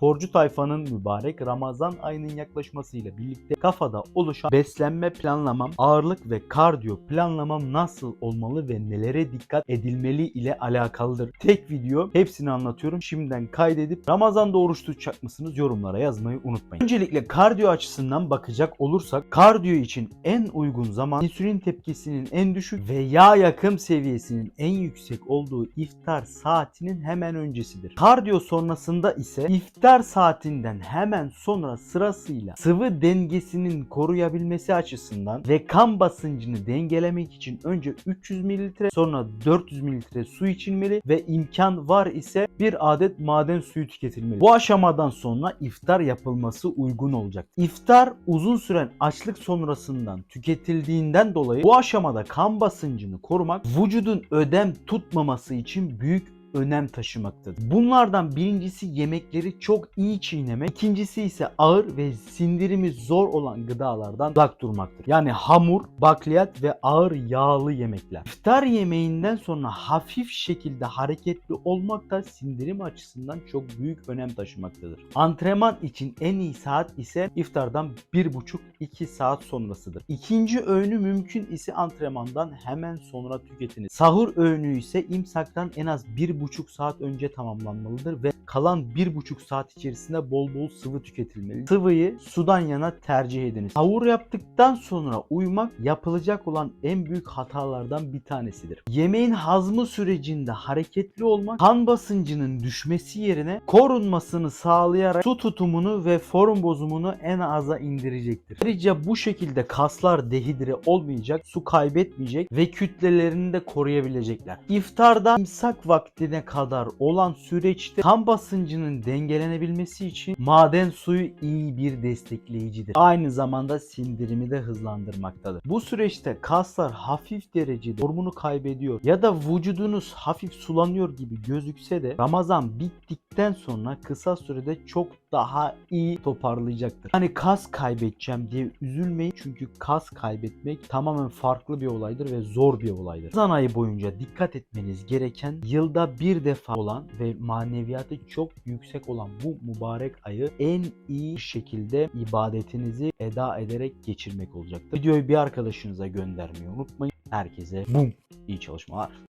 Sporcu tayfanın mübarek Ramazan ayının yaklaşmasıyla birlikte kafada oluşan beslenme planlamam, ağırlık ve kardiyo planlamam nasıl olmalı ve nelere dikkat edilmeli ile alakalıdır. Tek video hepsini anlatıyorum. Şimdiden kaydedip Ramazan'da oruç tutacak mısınız yorumlara yazmayı unutmayın. Öncelikle kardiyo açısından bakacak olursak kardiyo için en uygun zaman insülin tepkisinin en düşük ve yağ yakım seviyesinin en yüksek olduğu iftar saatinin hemen öncesidir. Kardiyo sonrasında ise iftar saatinden hemen sonra sırasıyla sıvı dengesinin koruyabilmesi açısından ve kan basıncını dengelemek için önce 300 mililitre sonra 400 mililitre su içilmeli ve imkan var ise bir adet maden suyu tüketilmeli. Bu aşamadan sonra iftar yapılması uygun olacak. İftar uzun süren açlık sonrasından tüketildiğinden dolayı bu aşamada kan basıncını korumak vücudun ödem tutmaması için büyük önem taşımaktadır. Bunlardan birincisi yemekleri çok iyi çiğnemek, ikincisi ise ağır ve sindirimi zor olan gıdalardan uzak durmaktır. Yani hamur, bakliyat ve ağır yağlı yemekler. İftar yemeğinden sonra hafif şekilde hareketli olmak da sindirim açısından çok büyük önem taşımaktadır. Antrenman için en iyi saat ise iftardan 1,5-2 saat sonrasıdır. İkinci öğünü mümkün ise antrenmandan hemen sonra tüketiniz. Sahur öğünü ise imsaktan en az 1,5 saat önce tamamlanmalıdır ve kalan 1,5 saat içerisinde bol bol sıvı tüketilmeli. Sıvıyı sudan yana tercih ediniz. Sahur yaptıktan sonra uyumak yapılacak olan en büyük hatalardan bir tanesidir. Yemeğin hazmı sürecinde hareketli olmak kan basıncının düşmesi yerine korunmasını sağlayarak su tutumunu ve form bozumunu en aza indirecektir. Ayrıca bu şekilde kaslar dehidre olmayacak, su kaybetmeyecek ve kütlelerini de koruyabilecekler. İftardan imsak vaktine kadar olan süreçte kan basıncının dengelenebilmesi için maden suyu iyi bir destekleyicidir. Aynı zamanda sindirimi de hızlandırmaktadır. Bu süreçte kaslar hafif derecede formunu kaybediyor ya da vücudunuz hafif sulanıyor gibi gözükse de Ramazan bittikten sonra kısa sürede çok daha iyi toparlayacaktır. Hani kas kaybedeceğim diye üzülmeyin çünkü kas kaybetmek tamamen farklı bir olaydır ve zor bir olaydır. Ramazan ayı boyunca dikkat etmeniz gereken yılda bir defa olan ve maneviyatı çok yüksek olan bu mübarek ayı en iyi şekilde ibadetinizi eda ederek geçirmek olacaktır. Videoyu bir arkadaşınıza göndermeyi unutmayın. Herkese bum iyi çalışmalar.